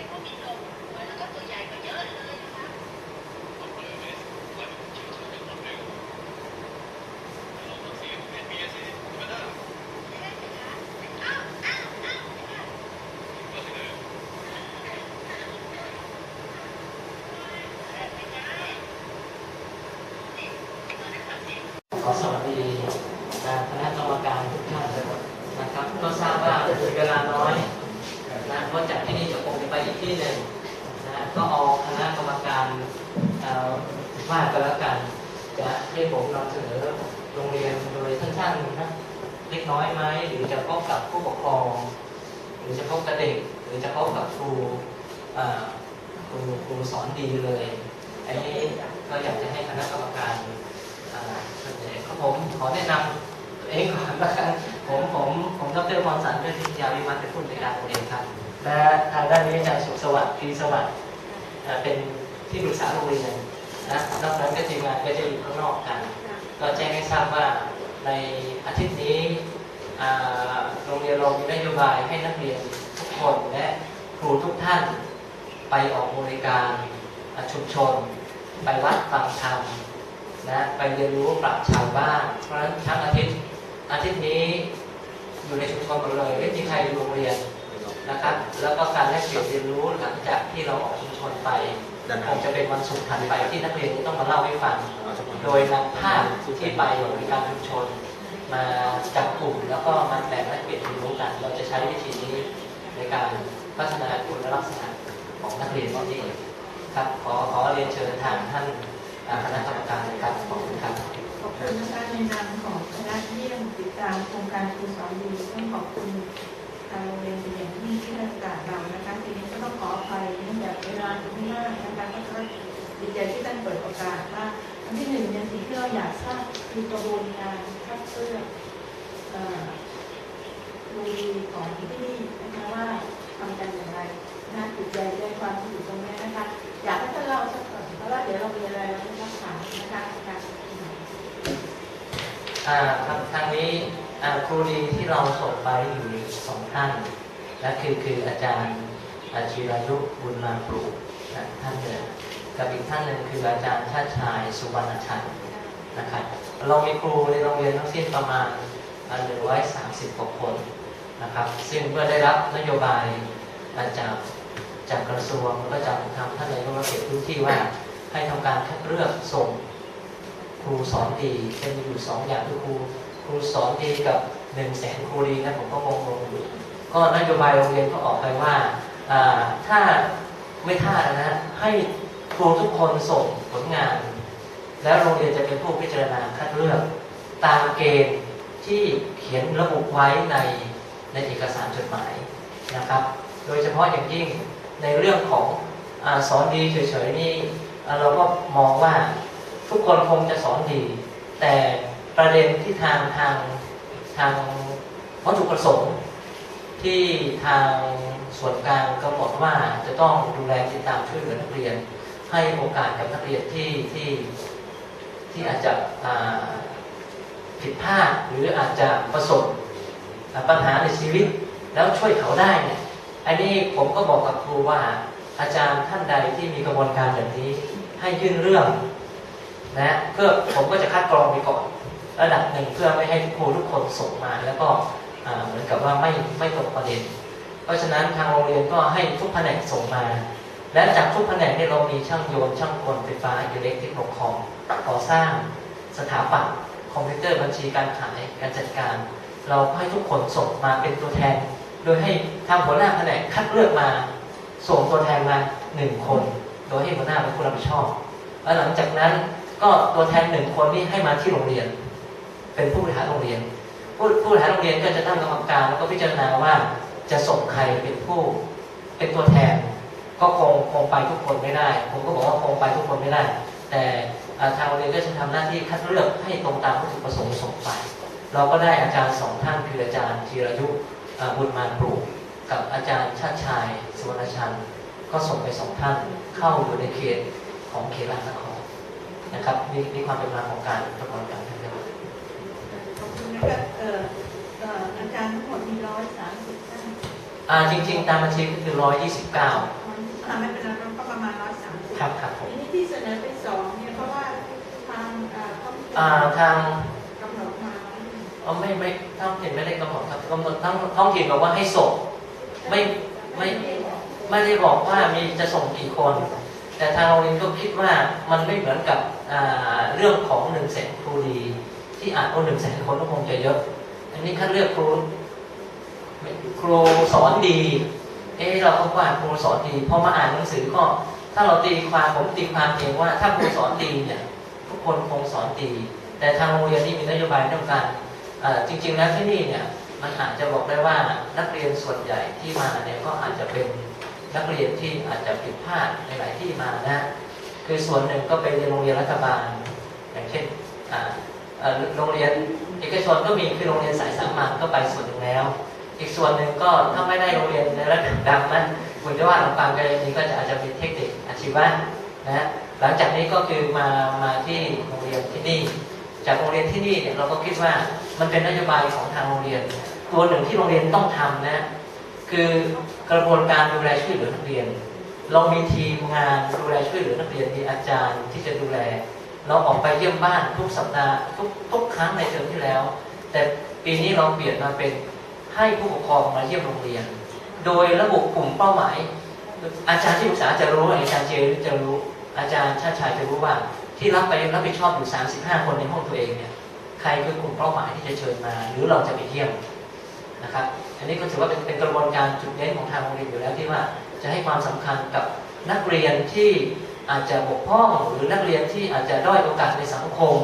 เป็นผู้มีส่งแล้วก็ตัวใหญ่กว่าเยอะเลยนะคะ ใช่ไหมคะอ้าวอ้าวอ้าวค่ะไม่ได้นี่ตัวนะครับนี่ ขอสวัสดีนะคณะกรรมการทุกท่านนะครับ ก็ทราบว่ามีเวลาน้อยนะเพราะจากที่นี่จะคงจะไปอีกที่หนึ่งนะก็เอาคณะกรรมการเอ่อว่ากันแล้วกันจะให้ผมนำเสนอโรงเรียนโดยสั้นๆนะเล็กน้อยไหมหรือจะพบกับผู้ปกครอง หรือจะพบกับเด็ก หรือจะพบกับครูเอ่อครูครูสอนดีเลยอันนี้ก็อยากจะให้คณะกรรมการ อ่าครับผม ขอแนะนำตัวเองก่อนละกันผมผมผมดรพรสันเป็นวิทยาวิวัฒน์เป็นผู้ในวยการโรงเรียนครับและทางด้านนี้อาจารย์สุขสวัสดิ์พีสวัสดิ์เป็นที่ปรึกษาโรงเรียนนะนอกนั้นก็ทีมงานก็จะอยู่ข้างนอกกัน ก็แจ้งให้ทราบว่าในอาทิตย์นี้โรงเรียนเรามีนโยบายให้นักเรียนทุกคนและครูทุกท่านไปออกบริการอาชุมชน ไปวัดฟังธรรม นะไปเรียนรู้ปรับชาวบ้าน เพราะฉะนั้นทั้งอาทิตย์อาทิตย์นี้อยู่ในชุมชนหมดเลยไม่มีใครอยู่โรงเรียนนะครับ แล้วก็การแลกเปลี่ยนเรียนรู้หลังจากที่เราออกชุมชนไปคงจะเป็นวันศุกร์ถัดไปที่นักเรียนจะต้องมาเล่าให้ฟัง โดยนำภาพที่ไปบริการชุมชน มาจับกลุ่มแล้วก็มาแบ่งและเปลี่ยนเรียนรู้กัน เราจะใช้วิธีนี้ในการพัฒนาคุณลักษณะของนักเรียนที่นี่ครับขอขอเรียนเชิญทางท่าน คณะกรรมการนะครับขอบคุณครับขอบคุณนะคะในนามของคณะเยี่ยมติดตามโครงการครูสอนดีต้องขอบคุณทางโรงเรียนเป็นอย่างยิ่งที่ให้โอกาสเรานะคะทีนี้ก็ต้องขออภัยเนื่องจากเวลาไม่มากนะคะก็ก็ดีใจที่ท่านเปิดโอกาสว่าอันที่หนึ่งเนี่ยสิ่งที่เราอยากทราบคือกระบวนการคัดเลือกเอ่อครูดีของที่นี่นะคะว่าทำกันอย่างไรนะจิตใจใจความที่อยู่ตรงนี้นะคะ อยากให้ท่านเล่าสักก่อน ว่าเดี๋ยวเรามีอะไรเราต้องถานะคะการอ่าครับทางนี้ครูดีที่เราส่งไปอยู่สองท่านและคือคืออาจารย์อาชีรายุบุญมาปลูกนะท่านหนึ่งกับอีกท่านหนึ่งคืออาจารย์ชาติชายสุวรรณชัยนะครับเรามีครูในโรงเรียนทั้งสิ้นประมาณหนึ่งร้อยสามสิบกว่าคนนะครับ ซึ่งเมื่อได้รับนโยบายมาจากจากกระทรวงแล้วก็จากทางท่านนายกรัฐมนตรีพื้นที่ว่า ให้ทำการคัดเลือกส่งครูสอนดีจะมีอยู่สองอย่างคือครูครูสอนดีกับหนึ่งแสนครูดีนะผมก็งงอยู่ก็นโยบายโรงเรียนก็ออกไปว่าถ้าไม่ท่านะให้ครูทุกคนส่งผลงาน แล้วโรงเรียนจะเป็นผู้พิจารณาคัดเลือกตามเกณฑ์ที่เขียนระบุไว้ในในเอกสารจดหมายนะครับ โดยเฉพาะอย่างยิ่งในเรื่องของอสอนดีเฉยๆนี่ เราก็มองว่าทุกคนคงจะสอนดี แต่ประเด็นที่ทางทางทางวัตถุประสงค์ ที่ทางส่วนกลางกำหนดว่าจะต้องดูแลติดตามช่วยเหลือนักเรียน ให้โอกาสกับนักเรียนที่ที่ที่อาจจะผิดพลาดหรืออาจจะประสบปัญหาในชีวิตแล้วช่วยเขาได้เนี่ยอันนี้ผมก็บอกกับครูว่าอาจารย์ท่านใดที่มีกระบวนการแบบนี้ ให้ยื่นเรื่องนะเพื่อผมก็จะคัดกรองไปก่อน ระดับหนึ่งเพื่อไม่ให้ครูทุกคนส่งมาแล้วก็เหมือนกับว่าไม่ไม่ตรงประเด็น เพราะฉะนั้นทางโรงเรียนก็ให้ทุกแผนกส่งมา และจากทุกแผนกเนี่ยเรามีช่างโยนช่างกลไฟฟ้าอิเล็กทริกปกครองก่อสร้างสถาปัตย์คอมพิวเตอร์บัญชีการขายการจัดการ เราให้ทุกคนส่งมาเป็นตัวแทน โดยให้ทางหัวหน้าแผนกคัดเลือกมา ส่งตัวแทนมาหนึ่งคน โดยให้หัวหน้าเป็นผู้รับผิดชอบ แล้วหลังจากนั้นก็ตัวแทนหนึ่งคนนี่ให้มาที่โรงเรียน เป็นผู้บริหารโรงเรียน ผู้ผู้บริหารโรงเรียนก็จะตั้งกรรมการแล้วก็พิจารณาว่าจะส่งใครเป็นผู้เป็นตัวแทน ก็คงคงไปทุกคนไม่ได้ ผมก็บอกว่าคงไปทุกคนไม่ได้ แต่ทางโรงเรียนก็จะทำหน้าที่คัดเลือกให้ตรงตามวัตถุประสงค์ส่งไป เราก็ได้อาจารย์สองท่านคืออาจารย์ธีรยุอ่าบุญมาปลูกกับอาจารย์ชาติชายสุวรรณชัน ก็ส่งไปสองท่านเข้าอยู่ในเขตของเขตลาดนครนะครับนี่นี่ความเป็นมาของการกระบวนการทางเดินขอบคุณนะคะเอ่อเอ่ออาจารย์ทั้งหมดมีร้อยสามสิบท่านอ่าจริง ๆ ตามบัญชีก็คือ129ร้อยทำให้เป็นเราก็ประมาณร้อยสามสิบครับครับผมทีนี้ที่เสนอไปสองเนี่ยเพราะว่าทางเอ่อท้องถิ่นอ่าทางกำหนดมาเอาไม่ไม่ท้องถิ่นไม่ได้กำหนดครับกำหนดท้องท้องถิ่นบอกว่าให้ส่งไม่ไม่ ไม่ได้บอกว่ามีจะส่งกี่คน แต่ทางโรงเรียนก็คิดว่ามันไม่เหมือนกับเรื่องของหนึ่งแสนครูดี ที่อ่านโอ้หนึ่งแสนคนก็คงจะเยอะ อันนี้คัดเลือกครูครูสอนดี เอ๊เราก็ว่าครูสอนดีพอมาอ่านหนังสือก็ถ้าเราตีความผมตีความเองว่า ถ้าครูสอนดีเนี่ยทุกคนคงสอนดี แต่ทางโรงเรียนนี่มีนโยบายต้องการจริงๆแล้วที่นี่เนี่ยมันอาจจะบอกได้ว่านักเรียนส่วนใหญ่ที่มาเนี่ยก็อาจจะเป็น นักเรียนที่อาจจะผิดพลาดในหลายที่มานะคือส่วนหนึ่งก็ไปเรียนโรงเรียนรัฐบาล อย่างเช่นโรงเรียนเอกชนก็มีคือโรงเรียนสายสามัญก็ไปส่วนหนึ่งแล้ว อีกส่วนหนึ่งก็ถ้าไม่ได้โรงเรียนในระดับดังนะคุณจะว่าลำปางก็นี้ก็จะอาจจะเป็นเทคนิคอาชีวะนะฮะหลังจากนี้ก็คือมามาที่โรงเรียนที่นี่ จากโรงเรียนที่นี่เนี่ยเราก็คิดว่ามันเป็นนโยบายของทางโรงเรียน ตัวหนึ่งที่โรงเรียนต้องทำนะคือ กระบวนการดูแลช่วยเหลือนักเรียน เรามีทีมงานดูแลช่วยเหลือนักเรียนมีอาจารย์ที่จะดูแล เราออกไปเยี่ยมบ้านทุกสัปดาห์ทุกทุกครั้งในเทอมที่แล้ว แต่ปีนี้เราเปลี่ยนมาเป็นให้ผู้ปกครองมาเยี่ยมโรงเรียน โดยระบุกลุ่มเป้าหมาย อาจารย์ที่ปรึกษาจะรู้อาจารย์เจจะรู้อาจารย์ชาติชายจะรู้ว่าที่รับไปรับผิดชอบอยู่ 35 คนในห้องตัวเองเนี่ยใครคือกลุ่มเป้าหมายที่จะเชิญมา หรือเราจะไปเยี่ยม นะครับ อันนี้ก็ถือว่าเป็นเป็นกระบวนการจุดเน้นของทางโรงเรียนอยู่แล้วที่ว่าจะให้ความสำคัญกับนักเรียนที่อาจจะบกพร่องหรือนักเรียนที่อาจจะด้อยโอกาสในสังคม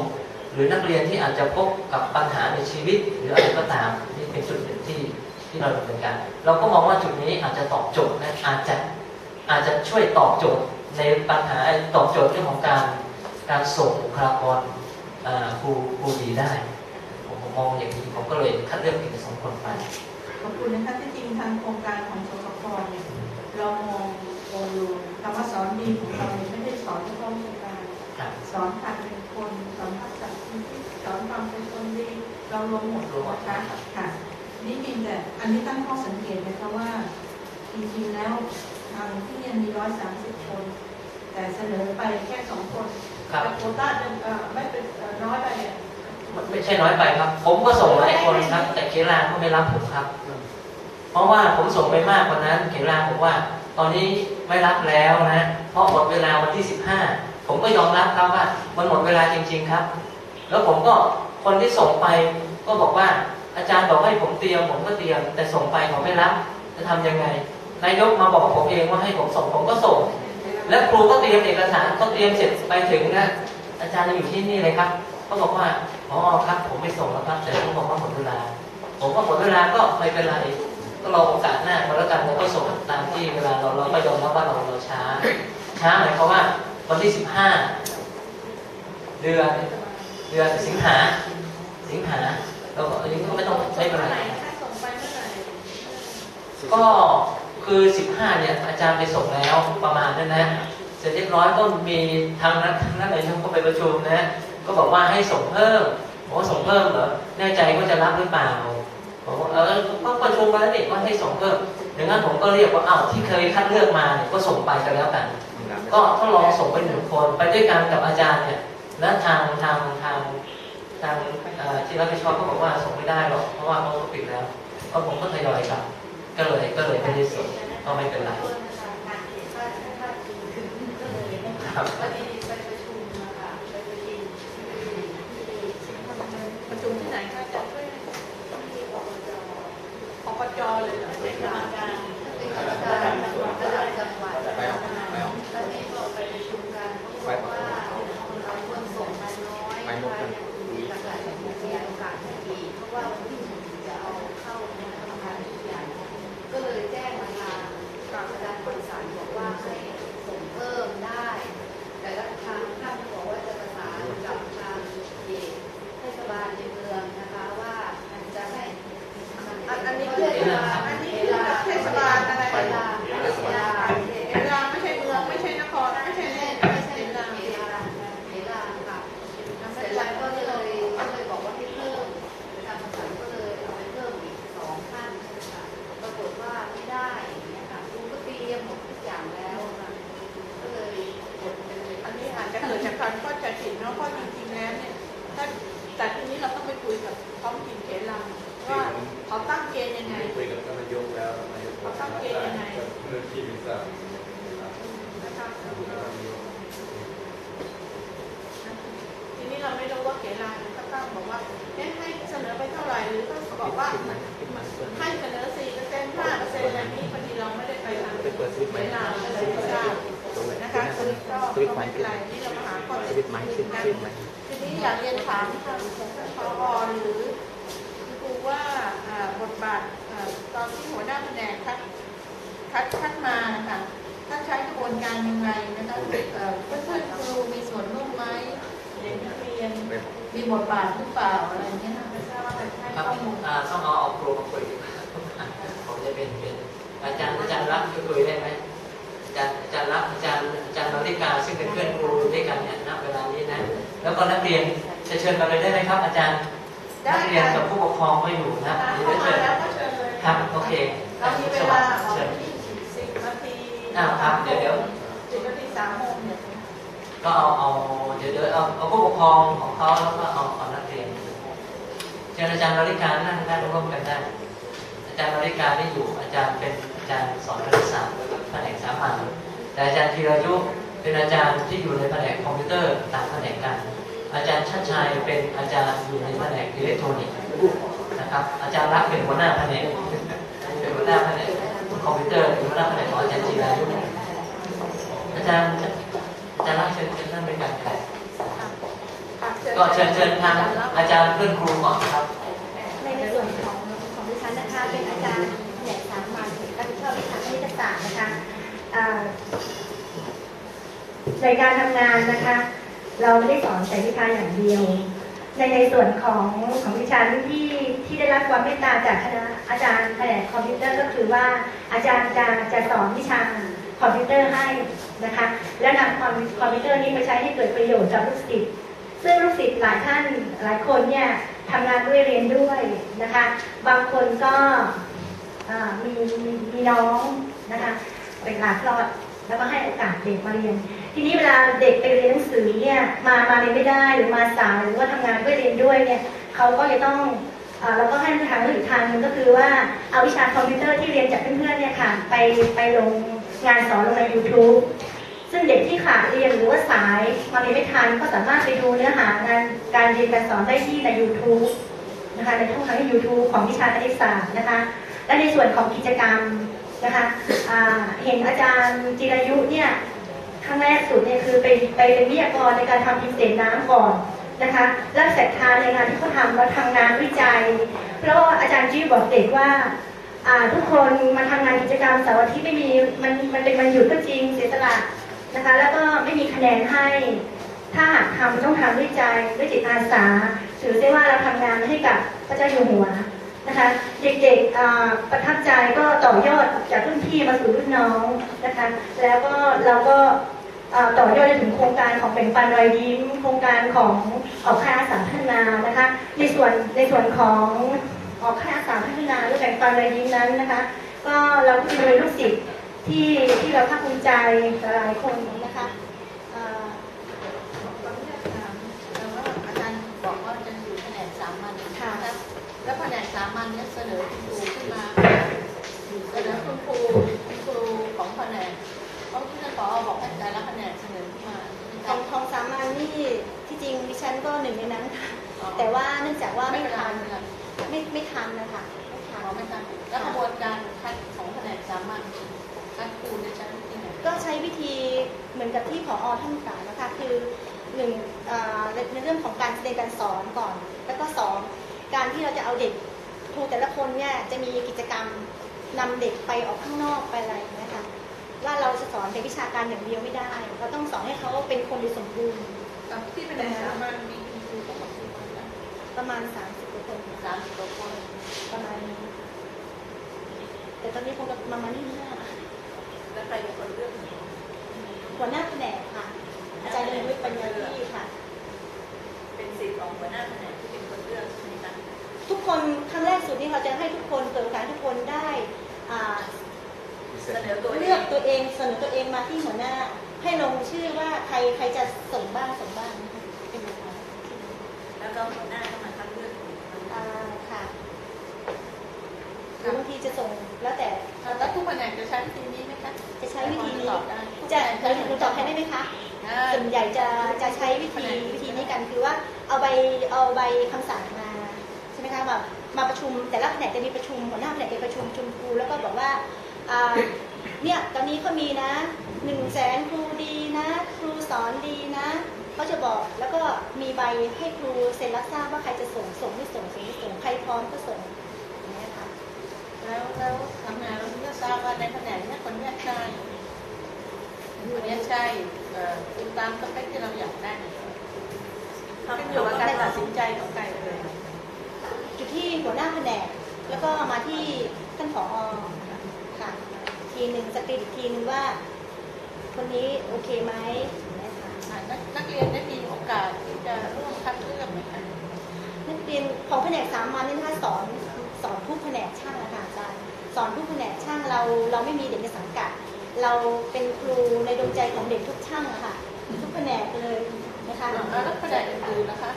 หรือนักเรียนที่อาจจะพบกับปัญหาในชีวิต หรืออะไรก็ตามนี่เป็นจุดหนึ่งที่ที่เราดำเนินการเราก็มองว่าจุดนี้อาจจะตอบโจทย์นะอาจจะอาจจะช่วยตอบโจทย์ในปัญหาตอบโจทย์เรื่องของการการส่งบุคลากรครูครูดีได้ มผมมองอย่างนี้ผมก็เลยคัดเลือกเพียงสองคนไปขอบคุณนะคะที่จริงทางโครงการของสสคเนี่ยเรามองโองดูคำว่าสอนดีของเราเนี่ยไม่ได้สอนเฉพาะวิชาการครับสอนการเป็นคนสอนทักษะชีวิตสอนความเป็นคนดีเรารวมหมดนะคะค่ะนี่เพียงแต่อันนี้ตั้งข้อสังเกตนะคะว่าจริงๆแล้วทางที่ยังมีร้อยสามสิบคน แต่เสนอไปแค่สองคนครับแต่โควต้าจะเอ่อไม่เป็นเอ่อน้อยไปเนี่ย ไม่ใช่น้อยไปครับ ผมก็ส่งหลายคนครับ แต่เคลาก็ไม่รับผมครับ เพราะว่าผมส่งไปมากกว่านั้นเคลาบอกว่า ตอนนี้ไม่รับแล้วนะเพราะหมดเวลาวันที่15ผมก็ยอมรับครับว่า มันหมดเวลาจริง ๆครับ แล้วผมก็คนที่ส่งไปก็บอกว่าอาจารย์บอกให้ผมเตรียมผมก็เตรียม แต่ส่งไปเขาไม่รับ จะทำยังไงนายกมาบอกผมเองว่าให้ผมส่งผมก็ส่ง แล้วครูก็เตรียมเอกสารก็เตรียมเสร็จไปถึงนะอาจารย์ยังอยู่ที่นี่เลยครับเขาบอกว่า อ๋อครับผมไม่ส่งแล้วครับแต่เขาบอกว่าหมดเวลา ผมก็หมดเวลาก็ไม่เป็นไรก็รอโอกาสหน้ามาแล้วกันผมก็ส่งตามที่เวลาเราเราก็ยอมรับว่าเราเราช้า ช้าหมายความว่าวันที่สิบห้าเดือนเดือนสิงหา สิงหาเราก็อันนี้ก็ไม่ต้องไม่เป็นไรก็คือสิบห้าเนี่ยอาจารย์ไปส่งแล้วประมาณนั้นนะเสร็จเรียบร้อยก็มีทางนั้นทางนั้นเลยทางก็ไปประชุมนะ ก็บอกว่าให้ส่งเพิ่มผมว่าส่งเพิ่มเหรอแน่ใจว่าจะรับหรือเปล่าผมว่าเออก็ประชุมมาแล้วนี่ว่าให้ส่งเพิ่มดังนั้นผมก็เรียกว่าอ้าวที่เคยคัดเลือกมาเนี่ยก็ส่งไปกันแล้วกัน ก็ทดลองส่งไปหนึ่งคน ไปด้วยกันกับอาจารย์เนี่ยแล้วทางทางทางทางเอ่อที่รับผิดชอบก็บอกว่าส่งไม่ได้หรอกเพราะว่าเขาก็ปิดแล้วก็ผมก็ทยอยกลับก็เลยก็เลยไม่ได้ส่งก็ไม่เป็นไรครับ พอดีไปประชุมนะคะไปประชุมที่ที่ ประ ชุมที่ไหนก็จะที่อบจอบจเลยเหรอเป็นกรรมการเป็นกรรมการระดับจังหวัดไปเอาไปเอาตอนนี้ก็ไปประชุมกันเขาบอกว่าเราควรส่งมาน้อยนะคะมีหลากหลายมีโอกาสให้ดีเพราะว่าวันที่หนึ่งจะเอาเข้าในกรรมการทุกอย่างก็เลยแจ้งมาทางอาจารย์บริษัทบอกว่าให้ส่งเพิ่มได้ แต่ละทาง อันนี้คือเทศบาลอะไรเทลเไม่ใช่เมืองไม่ใช่นครไม่ใช่เล่นไม่ลาค่ะเสร็จแก็เลยก็เลยบอกว่าเพิ่มทางภาษก็เลยเอาไปเพิ่มอีกสองท่านปรากฏว่าไม่ได้ค่ะครูก็เตรียมทุกอย่างแล้วก็เลยปเลยาจจะเกิดจากการข้าจผิดเนาะเพรแล้เนี่ยแต่ทีนี้เราต้องไปคุยกับท้องถิ่นเขลัง ว่าเขาตั้งเกณฑ์ยังไงคุยกับท่านนายกแล้วนายกบอกว่าได้เรื่องที่วีซ่านะคะทีนี้เราไม่รู้ว่าเขลังเขาตั้งบอกว่าเอ๊ะให้เสนอไปเท่าไหร่หรือต้องบอกว่าให้เสนอสี่เปอร์เซ็นต์ห้าเปอร์เซ็นต์อะไรนี้บางทีเราไม่ได้ไปทางเปิดสวิตช์ไมเวลาก็เลยไม่ทราบนะคะก็ไม่เป็นไรนี่เรามาหาข้อสเท็จจริงกันทีนี้อยากเรียนถามทางพอหรือ ว่าบทบาทตอนที่หัวหน้าแผนกคัดคัดคัดมานะคะท่านใช้กระบวนการยังไงนะคะเอ่อเพื่อนๆครูมีส่วนร่วมไหมเด็กนักเรียนมีบทบาทหรือเปล่าอะไรเงี้ยคะไม่ทราบว่าจะให้ข้อมูลต้องเอาเอาครูมาคุยดีกว่าผมจะเป็นเป็นอาจารย์อาจารย์รักจะคุยได้ไหมอาจารย์อาจารย์รักอาจารย์อาจารย์มาริกาซึ่งเป็นเพื่อนครูด้วยกันเนี่ยณเวลานี้นะแล้วก็นักเรียนจะเชิญมาเลยได้ไหมครับ อาจารย์ นักเรียนกับผู้ปกครองก็อยู่นะค่ะเดี๋ยวเข้าเชิญมาแล้วก็เชิญเลยครับโอเคเรามีเวลาออกเชิญที่สิบนาทีอ้าวครับเดี๋ยวเดี๋ยวสิบนาทีสามโมงเนี่ยก็เอาเอาเดี๋ยวเดี๋ยวเอาเอาผู้ปกครองของเขาแล้วก็เอาเอานักเรียนเชิญอาจารย์มาริกานั่งนั่งร่วมกันได้อาจารย์มาริกาได้อยู่อาจารย์เป็นอาจารย์สอนคณิตศาสตร์แผนกสามัญแต่อาจารย์ธีรายุเป็นอาจารย์ที่อยู่ในแผนกคอมพิวเตอร์ต่างแผนกกัน อาจารย์ชาติชัยเป็นอาจารย์อยู่ในแผนกอิเล็กทรอนิกส์นะครับ อาจารย์รักเป็นหัวหน้าแผนกเป็นหัวหน้าแผนกคอมพิวเตอร์เป็นหัวหน้าแผนกของอาจารย์ธีรายุอาจารย์อาจารย์รักเชิญเชิญท่านเป็นการแข่ก็เชิญเชิญทางอาจารย์เพื่อนครูก่อนครับในส่วนของของดิฉันนะคะเป็นอาจารย์แผนกสามัญรับผิดชอบวิชาคณิตศาสตร์นะคะในการทำงานนะคะ เราไม่ได้สอนแต่วิชาอย่างเดียว ในในส่วนของของดิฉันที่ที่ได้รับความเมตตาจากคณะอาจารย์แผนกคอมพิวเตอร์ก็คือว่าอาจารย์จะจะสอนวิชาคอมพิวเตอร์ให้นะคะ และนำคอมคอมพิวเตอร์นี้ไปใช้ให้เกิดประโยชน์กับลูกศิษย์ซึ่งลูกศิษย์หลายท่านหลายคนเนี่ยทำงานด้วยเรียนด้วยนะคะ บางคนก็มีมีมีน้องนะคะเป็นหลานคลอดแล้วก็ให้โอกาสเด็กมาเรียน ทีนี้เวลาเด็กไปเรียนหนังสือเนี่ยมามาเรียนไม่ได้หรือมาสายหรือว่าทำงานด้วยเรียนด้วยเนี่ยเขาก็จะต้องเราก็ให้ทางเลือกอีกทางนึงก็คือว่าเอาวิชาคอมพิวเตอร์ที่เรียนจากเพื่อนๆเนี่ยค่ะไปไปลงงานสอนลงใน YouTube ซึ่งเด็กที่ขาดเรียนหรือว่าสายมาเรียนไม่ทันก็สามารถไปดูเนื้อหางานการเรียนการสอนได้ที่ใน YouTube นะคะในช่องทาง YouTube ของวิชาคณิตศาสตร์นะคะ และในส่วนของกิจกรรมนะคะอ่าเห็นอาจารย์จิรายุเนี่ย ครั้งแรกสุดเนี่ยคือไปไปเป็นวิทยากรในการทำพิมเศษน้ำก่อนนะคะแล้วศรัทธาในงานที่เขาทำแล้วทำงานวิจัย เพราะอาจารย์จี้บอกเด็กว่าทุกคนมาทำงานกิจกรรมเสาร์อาทิตย์ไม่มีมันมันเป็นวันหยุดก็จริงเสียสละนะคะ แล้วก็ไม่มีคะแนนให้ ถ้าหากทำต้องทำด้วยใจด้วยจิตอาสาถือได้ว่าเราทำงานให้กับพระเจ้าอยู่หัวนะคะ เด็กๆประทับใจก็ต่อยอดจากรุ่นพี่มาสู่รุ่นน้องนะคะ แล้วก็เราก็ ต่อยอดไปถึงโครงการของเป็นปันรอยยิ้ม โครงการของออกค่ายอาสาพัฒนานะคะ ในส่วนในส่วนของออกค่ายอาสาพัฒนาหรือแบ่งปันรอยยิ้มนั้นนะคะ ก็เราก็จะมีลูกศิษย์ที่ที่เราภาคภูมิใจหลายคนนะคะเอ่อขออนุญาตถามแต่ว่าอาจารย์บอกว่าจะอยู่แผนกสามัญค่ะแล้วแผนกสามัญเนี่ยเสนอคุณครูขึ้นมาเสนอคุณครูคุณครูของแผนก เพราะที่ท่านผอบอกให้แต่ละแผนกเสนอขึ้นมาของของสามัญนี่ที่จริงดิฉันก็หนึ่งในนั้นค่ะ แต่ว่าเนื่องจากว่าไม่ไม่ทัทันนไม่ไม่ทันนะคะไม่ทันขอไม่ทันแล้วกระบวนการคัดของแผนกสามัญคัดครูจะใช้วิธีไหนก็ใช้วิธีเหมือนกับที่ผอท่านกล่าวนะคะคือหนึ่งเอ่อในเรื่องของการเรียนการสอนก่อน แล้วก็สองการที่เราจะเอาเด็กครูแต่ละคนเนี่ยจะมีกิจกรรมนำเด็กไปออกข้างนอกไปอะไรอย่างเงี้ยค่ะ ว่าเราจะสอนเป็นวิชาการอย่างเดียวไม่ได้ เราต้องสอนให้เขาเป็นคนโดยสมบูรณ์กับที่แผนกสามัญมีคุณครูต้องบอกกี่คนนะประมาณ30กว่าคนสามสิบกว่าคนประมาณนี้แต่ตอนนี้คงจะประมาณนี้ห้าแล้วใครเป็นคนเลือกหัวหน้าแผนกค่ะ อาจารย์เรียนวิทย์ปัญญาที่ค่ะ เป็นสิทธิ์ของหัวหน้าแผนกที่เป็นคนเลือกในการทุกคนครั้งแรกสุดที่เราจะให้ทุกคนเปิดโอกาสให้ทุกคนได้อ่า เสนอตัวเลือกตัวเองเสนอตัวเองมาที่หัวหน้า ให้ลงชื่อว่าใครใครจะส่งบ้างส่งบ้างนะคะเป็นก็หัวหน้าก็มาคัดเลือกอ่าค่ะหรือบางทีจะส่งแล้วแต่แล้วทุกแผนกจะใช้วิธีนี้ไหมคะจะใช้วิธีนี้ตอบได้จะเราหนูตอบให้ได้ไหมคะส่วนใหญ่จะจะใช้วิธีวิธีนี้กันคือว่าเอาใบเอาใบคำสั่งมาใช่ไหมคะแบบมาประชุมแต่ละแผนกจะมีประชุมหัวหน้าแผนกจะประชุมชุมครูแล้วก็บอกว่าอ่า เนี่ยตอนนี้เขามีนะหนึ่งแสนครูดีนะ ครูสอนดีนะเขาจะบอกแล้วก็มีใบให้ครูเซ็นรับทราบว่าใครจะส่งส่งไม่ส่งส่งไม่ส่งใครพร้อมก็ส่งอย่างเงี้ยค่ะแล้วแล้วทำงานเราก็ทราบว่าในแผนกเนี้คนเนี้ยใช่คนเนี้ยใช่เอ่อตามสเปคที่เราอยากได้ขึ้นอยู่กับการตัดสินใจของใครเลยอยู่ที่หัวหน้าแผนกแล้วก็มาที่ท่านผอค่ะ ทีหนึ่งสกรีนอีกทีหนึ่งว่า คนนี้โอเคไหมอย่างเงี้ยค่ะอ่านักนักเรียนได้มีโอกาสที่จะร่วมคัดเลือกไหมคะนักเรียนของแผนกสามัญเนี่ยนะคะสอนสอนทุกแผนกช่างอะค่ะอาจารย์สอนทุกแผนกช่างเราเราไม่มีเด็กในสังกัด เราเป็นครูในดวงใจของเด็กทุกช่างอะค่ะทุกแผนกเลยนะคะอ่าแล้วแผนกอื่นๆนะคะ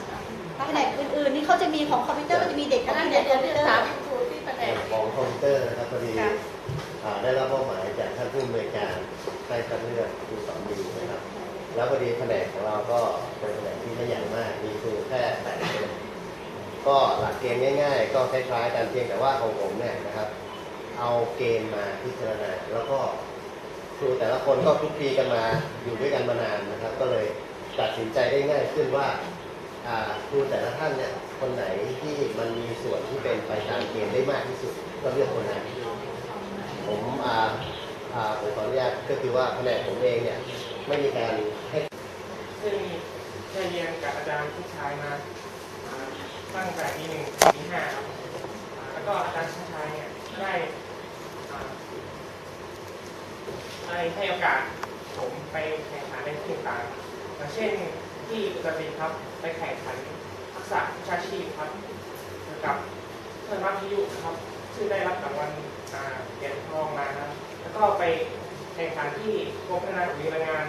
แผนกอื่นๆนี่เขาจะมีของคอมพิวเตอร์ก็จะมีเด็กของงั้นแผนเดี๋ยวกคอมเดี๋พิยววเตอถามร์ครูที่แผนก ของคอมพิวเตอร์นะครับพอดี ค่ะอ่า ได้รับมอบหมายจากท่านผู้อำนวยการให้คัดเลือกครูสอนดีนะครับ แล้วพอดีแผนกของเราก็เป็นแผนกที่ไม่ใหญ่มาก มีครูแค่แปดคนก็หลักเกณฑ์ง่าย ๆ ก็คล้ายๆกันเพียงแต่ว่าของผมเนี่ยนะครับ เอาเกณฑ์มาพิจารณาแล้วก็ครูแต่ละคนก็คลุกคลีกันมาอยู่ด้วยกันมานานนะครับ ก็เลยตัดสินใจได้ง่ายขึ้นว่าอ่าครูแต่ละท่านเนี่ยคนไหนที่มันมีส่วนที่เป็นไปตามเกณฑ์ได้มากที่สุดก็เลือกคนนั้น ผมอ่าอ่าผมขออนุญาตก็คือว่าแผนกผมเองเนี่ยไม่มีการให้ซึ่งได้เรียนกับอาจารย์ผู้ชายมาอ่าตั้งแต่ปีหนึ่งปีห้าครับอ่าแล้วก็อาจารย์ผู้ชายเนี่ยได้อ่าได้ให้โอกาสผมไปแข่งขันในที่ต่างๆอย่างเช่นที่อุตรดิตถ์ครับไปแข่งขันทักษะวิชาชีพครับเกี่ยวกับเครื่องรับวิทยุครับ ซึ่งได้รับรางวัลเหรียญทองมาครับแล้วก็ไปแข่งขันที่กรมพัฒนาฝีมือแรงงาน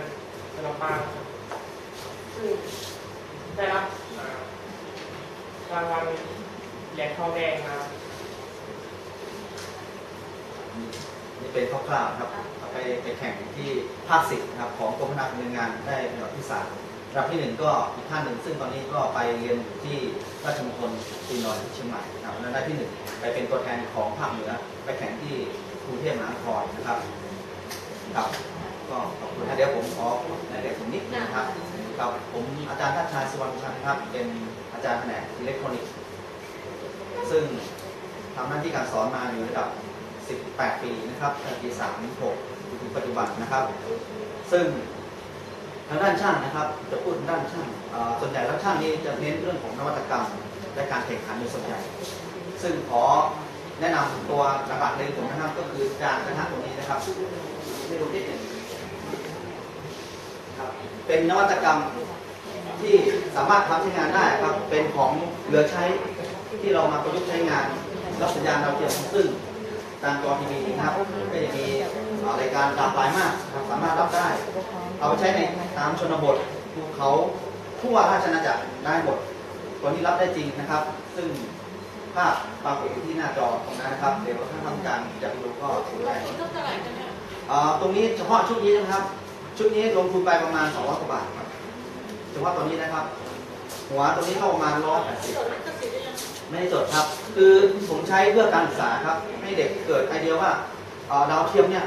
ลำปางซึ่งได้รับรางวัลเหรียญทองแดงมานี่เป็นคร่าวๆครับไปไปแข่งที่ภาคสิบครับของกรมพัฒนาฝีมือแรงงานได้อันดับที่สาม อันดับที่หนึ่งก็อีกท่านหนึ่ง ซึ่งตอนนี้ก็ไปเรียนอยู่ที่ราชมงคลตีนอยที่เชียงใหม่นะครับนั้นได้ที่หนึ่งไปเป็นตัวแทนของภาคเหนือไปแข่งที่กรุงเทพมหานครนะครับครับก็ขอบคุณนะเดี๋ยวผมขอในเรื่องผมนิดนะครับครับผมอาจารย์ทัชชายสุวรรณชันครับ เป็นอาจารย์แผนกอิเล็กทรอนิกส์ ซึ่งทำหน้าที่การสอนมาอยู่ระดับ 18 ปีนะครับตั้งแต่ปี 36 ถึงปัจจุบันนะครับ ซึ่ง ทางด้านช่างนะครับ จะพูดด้านช่างส่วนใหญ่แล้วช่างนี่จะเน้นเรื่องของนวัตกรรม และการแข่งขันเป็นส่วนใหญ่ ซึ่งขอแนะนำตัวหลักๆเลยผมนะครับก็คือจานกระทะตรงนี้นะครับให้ดูนิดหนึ่งครับเป็นนวัตกรรมที่สามารถทำใช้งานได้ครับ เป็นของเหลือใช้ที่เรามาประยุกต์ใช้งานรับสัญญาณดาวเทียมซึ่งทางจอทีวีนะครับก็จะมี รายการหลากหลายมากนะครับสามารถรับได้ เอาไปใช้ในตามชนบทภูเขาทั่วราชอาณาจักรได้หมดตัวนี้รับได้จริงนะครับ ซึ่งภาพปรากฏอยู่ที่หน้าจอตรงนั้นนะครับ เดี๋ยวถ้าทำการจะดูก็ดูได้คิดเท่าไหร่กันเนี่ยเอ่อตรงนี้เฉพาะชุดนี้นะครับ ชุดนี้ลงทุนไปประมาณ200กว่าบาทครับเฉพาะตัวนี้นะครับ หัวตรงนี้ก็ประมาณ180จดลิขสิทธิ์ได้ยังไม่ได้จดครับ คือผมใช้เพื่อการศึกษาครับ ให้เด็กเกิดไอเดียว่าเอ่อดาวเทียมเนี่ย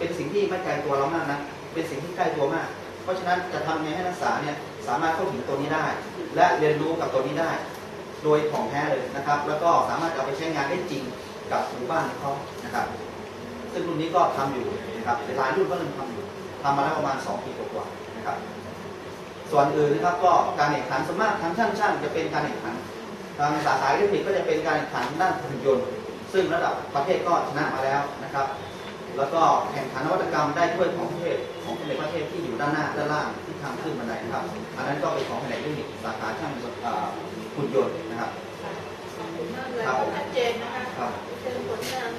เป็นสิ่งที่ไม่ไกลตัวเรามากนะเป็นสิ่งที่ใกล้ตัวมาก เพราะฉะนั้นจะทำไงให้นักศึกษาเนี่ยสามารถเข้าถึงตัวนี้ได้ และเรียนรู้กับตัวนี้ได้ โดยของแท้เลยนะครับ แล้วก็สามารถเอาไปใช้งานได้จริงกับหมู่บ้านของเขานะครับ ซึ่งรุ่นนี้ก็ทำอยู่นะครับหลายรุ่นก็เริ่มทำอยู่ทำมาแล้วประมาณ 2 ปีกว่าๆนะครับ ส่วนอื่นนะครับก็การแข่งขันส่วนมากทางช่างช่างจะเป็นการแข่งขันทางสาขาอิเล็กทรอนิกส์ก็จะเป็นการแข่งขันด้านหุ่นยนต์ ซึ่งระดับประเทศก็ชนะมาแล้วนะครับ แล้วก็แข่งขันนวัตกรรมได้ถ้วยของประเทศของในประเทศที่อยู่ด้านหน้าด้านล่างที่ทางขึ้นบันไดนะครับ อันนั้นก็เป็นของแผนกอิเล็กทรอนิกส์สาขาช่างเอ่อหุ่นยนต์นะครับขอบคุณมากเลยชัดเจนนะคะครับเป็นผลงาน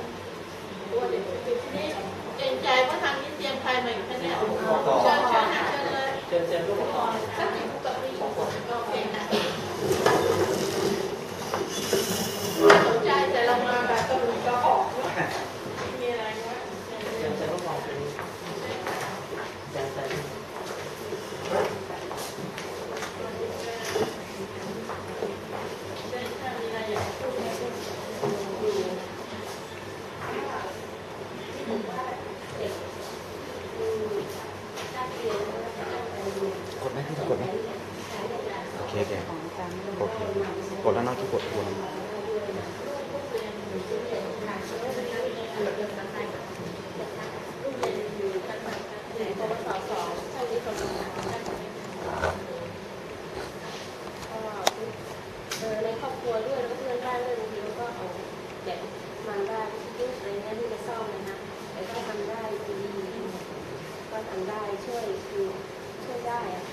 ตัวเด็กทีนี้เกรงใจว่าทางนี้เตรียมใครมาอยู่แค่เนี้ยเชิญเชิญค่ะเชิญเลยเชิญเชิญผู้ปกครองสักกี่ผู้กับมีโอเคนะ ผมว่าเด็กมีนักเรียนแล้วก็ต้องไปเรียน กดไหมพี่จะกดไหมโอเคโอเคโอเคกดแล้วน้องที่กดทวน ในครอบครัวด้วยแล้วก็เพื่อนบ้านด้วยบางทีก็เอาเด็กมาบ้านยุคอะไรเงี้ยที่ไปซ่อมนะนะแต่ก็ทำได้ดีก็ทำได้ช่วยคือช่วยได้อะ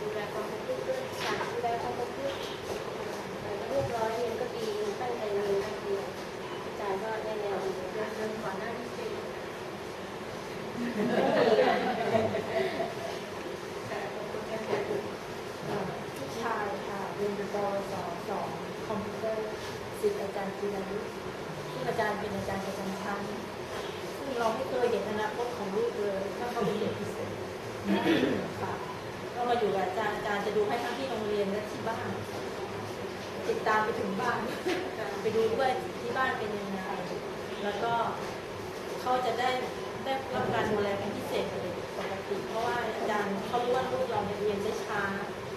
ดูแลความประพฤติด้วยการดูแลความประพฤติแต่ก็เรียบร้อยเรียนก็ดีตั้งใจเรียนตั้งใจอาจารย์ก็แนะแนวดีเรียนก่อนหน้านี้เป็นผู้ชายค่ะเรียนปวสสองคอมพิวเตอร์สิทธิ์อาจารย์กีฬายุทธที่อาจารย์เป็นอาจารย์ประจำชั้น ซึ่งเราไม่เคยเห็นอนาคตของลูกเลยถ้าเขาเป็นเด็กพิเศษค่ะก็มาอยู่กับอาจารย์อาจารย์จะดูให้ทั้งที่โรงเรียนและที่บ้าน ตามไปถึงบ้าน ไปดูด้วยที่บ้านเป็นยังไง แล้วก็เขาจะได้ได้รับการดูแลเป็นพิเศษเลยปกติ เพราะว่าอาจารย์เขารู้ว่าลูกเราเนี่ยเรียนได้ช้า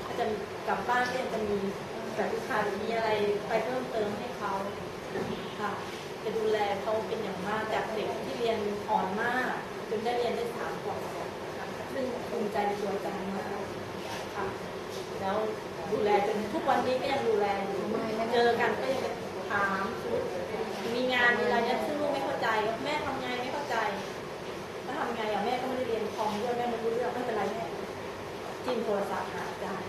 อาจารย์กลับบ้านก็ยังจะมีแบบวิชาหรือมีอะไรไปเพิ่มเติมให้เขาค่ะจะดูแลเขาเป็นอย่างมากจากเด็กที่เรียนอ่อนมากจนได้เรียนได้สามขวบซึ่งภูมิใจในตัวอาจารย์มากค่ะแล้วดูแลจน ทุกวันนี้ก็ยังดูแลอยู่เจอกันก็ยังถามมีงานมีอะไรเนี่ยซึ่งลูกไม่เข้าใจ แม่ทำไงไม่เข้าใจแล้วทำไงอะแม่ก็ไม่ได้เรียนคอมด้วยแม่ไม่รู้เรื่องไม่เป็นไรแม่จิ้มโทรศัพท์หาอาจารย์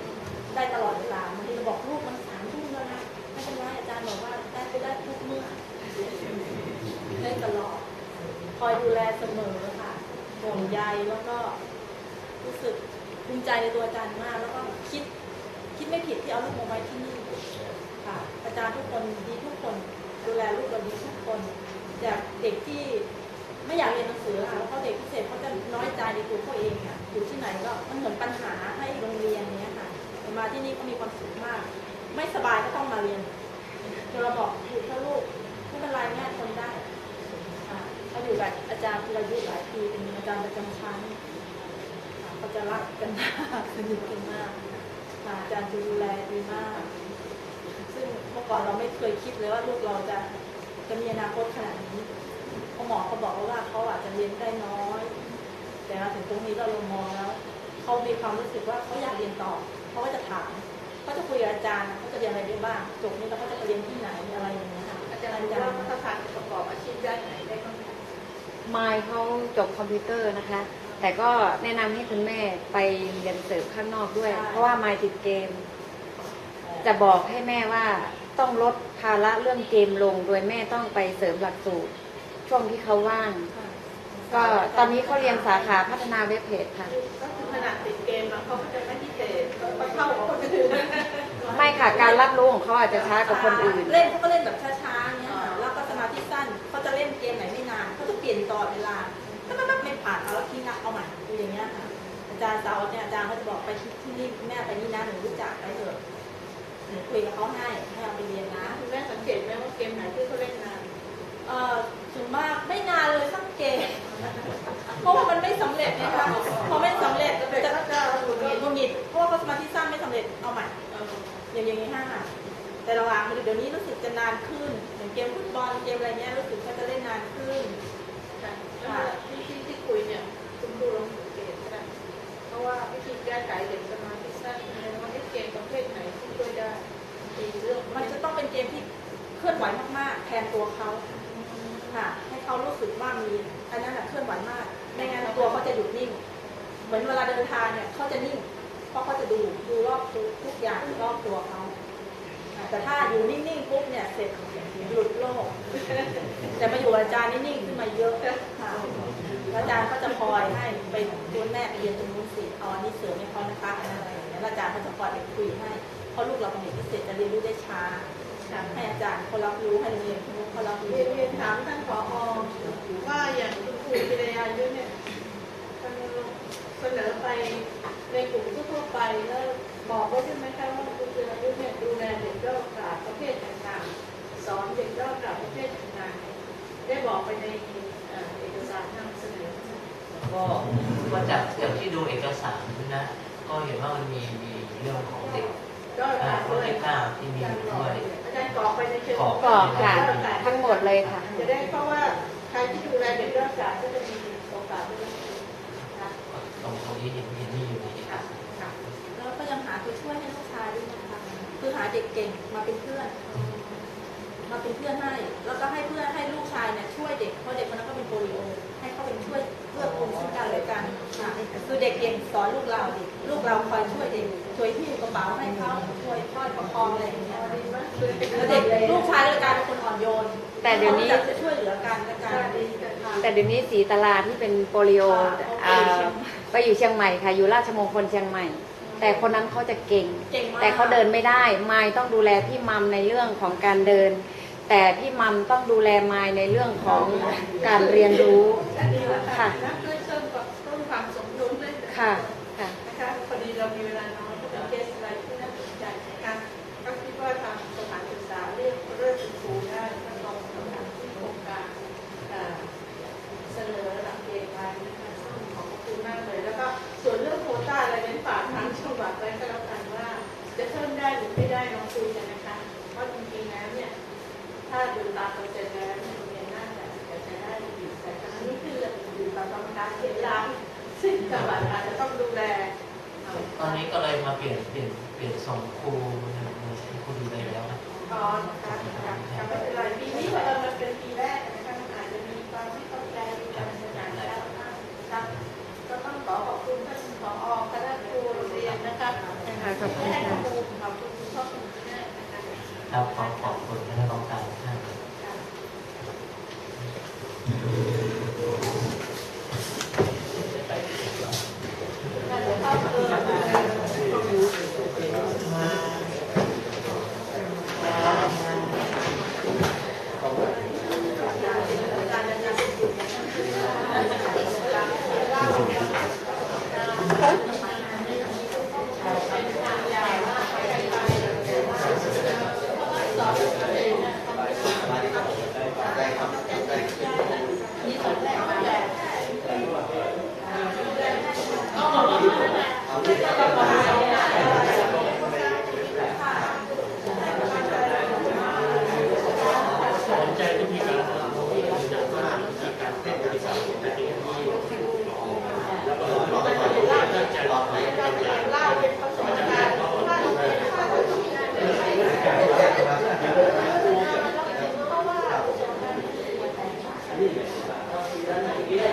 ได้ตลอดเวลาบางทีเราบอกลูกมันสามทุ่มแล้วนะไม่เป็นไรอาจารย์บอกว่าได้ไปได้ทุกเมื่อได้ตลอด คอยดูแลเสมอค่ะห่วงใยแล้วก็รู้สึกภูมิใจในตัวอาจารย์มากแล้วก็คิด คิดไม่ผิดที่เอาลูกมาไว้ที่นี่ค่ะ อาจารย์ทุกคนดีทุกคน ดูแลลูกเราดีทุกคนจากเด็กที่ไม่อยากเรียนหนังสือค่ะแล้วก็เด็กพิเศษเขาจะน้อยใจในตัวเขาเองอะอยู่ที่ไหนก็มันเหมือนปัญหาให้โรงเรียนเนี้ยค่ะมาที่นี่ก็มีความสุขมาก ไม่สบายก็ต้องมาเรียนเราบอกอยู่เถอะลูกไม่เป็นไรแม่ทนได้เขาอยู่กับอาจารย์ที่เราอยู่หลายปีเป็นอาจารย์ประจำชั้นเขาจะรักกันมากสนิทกันมาก ค่ะอาจารย์จะดูแลดีมาก ซึ่งเมื่อก่อนเราไม่เคยคิดเลยว่าลูกเราจะจะมีอนาคตขนาดนี้เพราะหมอเขาบอกว่าเขาอาจจะเรียนได้น้อย แต่มาถึงตรงนี้เราลงมองแล้วเขามีความรู้สึกว่าเขาอยากเรียนต่อเขาก็จะถามเขาจะคุยกับอาจารย์เขาจะเรียนอะไรได้บ้างจบนี้แล้วเขาจะไปเรียนที่ไหนอะไรอย่างเงี้ยค่ะอาจารย์รู้ว่าถ้าทางประกอบอาชีพด้านไหนได้บ้างไหมมายเขาจบคอมพิวเตอร์นะคะ แต่ก็แนะนำให้คุณแม่ไปเรียนเสริมข้างนอกด้วยใช่เพราะว่ามายติดเกม จะบอกให้แม่ว่าต้องลดภาระเรื่องเกมลง โดยแม่ต้องไปเสริมหลักสูตรช่วงที่เขาว่าง ก็ตอนนี้เขาเรียนสาขาพัฒนาเว็บเพจค่ะ ก็คือขนาดติดเกมอะเขาก็จะไม่พิเศษเขาเท่ากับคนอื่นไม่ค่ะการรับรู้ของเขาอาจจะช้ากว่าคนอื่น เล่นเขาก็เล่นแบบช้าๆเนี่ยค่ะแล้วก็สมาธิสั้นเขาจะเล่นเกมไหนไม่นานเขาจะเปลี่ยนตลอดเวลา ถ้ามันไม่ผ่านเอาแล้วทิ้งนะเอาใหม่ดูอย่างเงี้ยค่ะอาจารย์เสาร์เนี่ยอาจารย์เขาจะบอกไปที่นี่แม่ไปนี่นะหนูรู้จักไปเถอะหนูคุยกับเขาให้ให้เอาไปเรียนนะคุณแม่สังเกตไหมว่าเกมไหนที่เขาเล่นนานเอ่อส่วนมากไม่นานเลยสักเกมเพราะว่ามันไม่สำเร็จนะคะพอไม่สำเร็จก็จะจะหงุดหงิดหงุดหงิดเพราะว่าเขาสมาธิสั้นไม่สำเร็จเอาใหม่เอออย่างอย่างนี้ห้าแต่หลังๆเดี๋ยวนี้รู้สึกจะนานขึ้นอย่างเกมฟุตบอลเกมอะไรเงี้ยรู้สึกเขาจะเล่นนานขึ้นค่ะแล้วที่ที่ที่ คุยเนี่ยคุณครูลองสังเกตก็ได้เพราะว่าวิธีแก้ไขเด็กสมาธิสั้นเนี่ยว่าไอ้เกมประเภทไหนที่ช่วยได้มีเรื่องมันจะต้องเป็นเกมที่เคลื่อนไหวมากๆ แทนตัวเขาค่ะให้เขารู้สึกว่ามีอันนั้นแหละเคลื่อนไหวมากไม่งั้นตัวเขาจะหยุดนิ่ง เหมือนเวลาเดินทางเนี่ยเขาจะนิ่ง เพราะเขาจะดูดูรอบทุกอย่างรอบตัวเขา แต่ถ้าอยู่นิ่งๆปุ๊บเนี่ยเสร็จหลุดโลก แต่มาอยู่อาจารย์นิ่งๆขึ้นมาเยอะค่ะอาจารย์ก็จะคอยให้ไปชวนแม่ไปเรียนตรงนู้นสิอาอันนี้เสริมให้เขานะคะอะไรอย่างเงี้ยอาจารย์ก็จะคอยไปคุยให้เพราะลูกเราเป็นเด็กพิเศษจะเรียนรู้ได้ช้าให้อาจารย์เขารับรู้ให้โรงเรียนเขารับรู้เรียนถามท่านผอว่าอย่างคุณครูพิรยายุเนี่ย เสนอไปในกลุ่มทั่วไปแล้วบอกไว้ใช่ไหมคะว่าคุณพิรยายุเนี่ยดูแลเด็กยอดกาบประเภทต่างๆ สอนเด็กยอดกาบประเภทต่างๆ ได้บอกไปในเอกสารนำเสนอก็ก็จากจากที่ดูเอกสารนะ ก็เห็นว่ามันมีมีเรื่องของเด็กก็อ่าฝากคนด้วยที่เก้าที่มีด้วยอาจารย์กรอกไปในเชิงกรอกกรอกค่ะทั้งหมดเลยค่ะ จะได้เพราะว่าใครที่ดูแลเด็กรักษาก็จะมีโอกาสด้วย ตรงตรงนี้เห็นเห็นมีอยู่ในเอกสารแล้วก็ยังหาตัวช่วยให้ลูกชายด้วยนะคะคือหาเด็กเก่งมาเป็นเพื่อน มาเป็นเพื่อนให้ แล้วก็ให้เพื่อนให้ลูกชายเนี่ยช่วยเด็กเพราะเด็กคนนั้นก็เป็นโปลิโอให้เขาเป็นช่วยเพื่อกูลซึ่งกันและกันค่ะคือเด็กเก่งสอนลูกเราลูกเราคอยช่วยเด็กช่วยที่กระเป๋าให้เขาช่วยช่วยประคองอะไรอย่างเงี้ยแล้วเด็กลูกชายเลยกลายเป็นคนอ่อนโยนแต่เดี๋ยวนี้ขารู้จักจะช่วยเหลือกันและกันแต่เดี๋ยวนี้สีตลาที่เป็นโปลิโออ่า ไปอยู่เชียงใหม่ค่ะ อยู่ราชมงคลเชียงใหม่ แต่คนนั้นเขาจะเก่ง เก่งมาก แต่เขาเดินไม่ได้มายต้องดูแลพี่มัมในเรื่องของการเดิน แต่พี่มัมต้องดูแลมายในเรื่องของการเรียนรู้ อันนี้แหละค่ะ ค่ะนะด้วยเชิงกับต้นความสมดุลด้วย ค่ะค่ะนะคะ いらない。